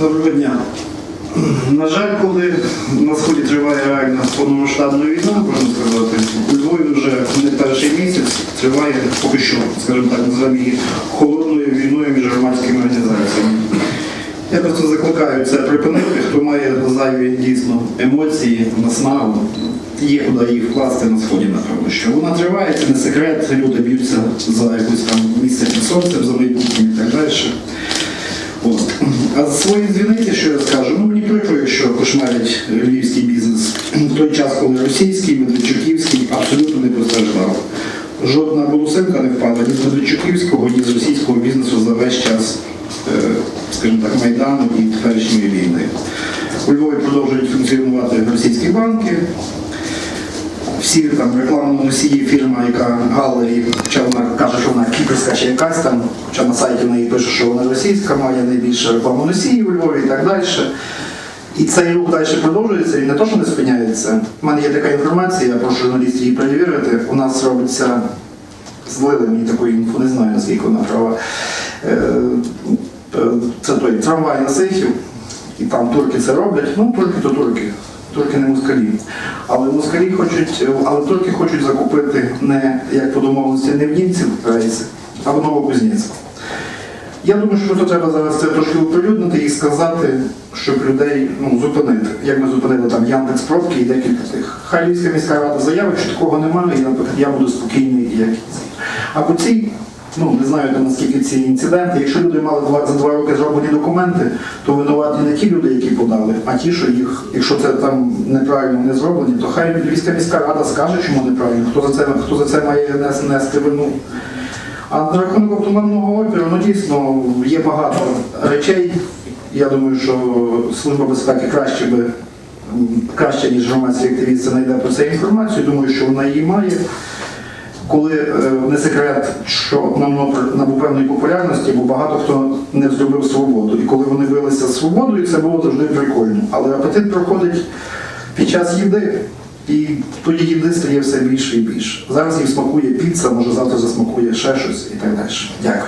Доброго дня. На жаль, коли на сході триває реальна повномасштабна війна, можна сказати, у Львові вже не перший місяць триває поки що, скажімо так, називаємо холодною війною між громадськими організаціями. Я просто закликаю це припинити, хто має зайві дійсно емоції, наснагу, є куди їх вкласти на сході, напевно. Що вона триває, це не секрет, люди б'ються за якусь там місце під сонцем, за майбутнім і так далі. От. А з своєї дзвіниці, що я скажу, ну мені прикро, якщо кошмарять львівський бізнес. В той час, коли російський, Медведчуківський абсолютно не постраждав. Жодна волосинка не впала ні з Медведчуківського, ні з російського бізнесу за весь час, е, скажімо так, Майдану і теперішньої війни. У Львові продовжують функціонувати російські банки. Всі там рекламні носії фірма, яка Галлері, хоча вона каже, що вона кіпрська чи якась там, хоча на сайті в неї пише, що вона російська, має найбільше рекламну носії у Львові і так далі. І цей рух далі продовжується, він не то, що не спиняється. У мене є така інформація, я прошу журналістів її перевірити. У нас робиться злили мені такої інфу, не знаю наскільки вона права. Е, е, Це той трамвай на Сихів, і там турки це роблять. Ну, турки то турки. Турки не москалі. Але москалі хочуть, але турки хочуть закупити не як по домовленості не в німців рейси, а в Новокузнецьку. Я думаю, що тут треба зараз це трошки оприлюднити і сказати, щоб людей ну, зупинити. Як ми зупинили там Яндекс пробки і декілька тих. Хай міська рада заявить, що такого немає, і, наприклад, я буду спокійний, і. А по цій, ну не знаю наскільки ці інциденти, якщо люди мали за два роки зроблені документи, то винуваті не ті люди, які подали, а ті, що їх, якщо це там неправильно не зроблені, то хай Львівська міська рада скаже, чому неправильно, хто за це, хто за це має нести вину. А на рахунок автомобільного опіру, ну дійсно є багато речей. Я думаю, що Служба безпеки краще би краще, ніж громадські активісти знайде про це інформацію. Думаю, що вона її має. Коли е, не секрет, що нам набув певної популярності, бо багато хто не зробив свободу. І коли вони билися з свободою, це було завжди прикольно. Але апетит проходить під час їди. І тоді їди стає все більше і більше. Зараз їм смакує піца, може завтра засмакує ще щось і так далі. Дякую.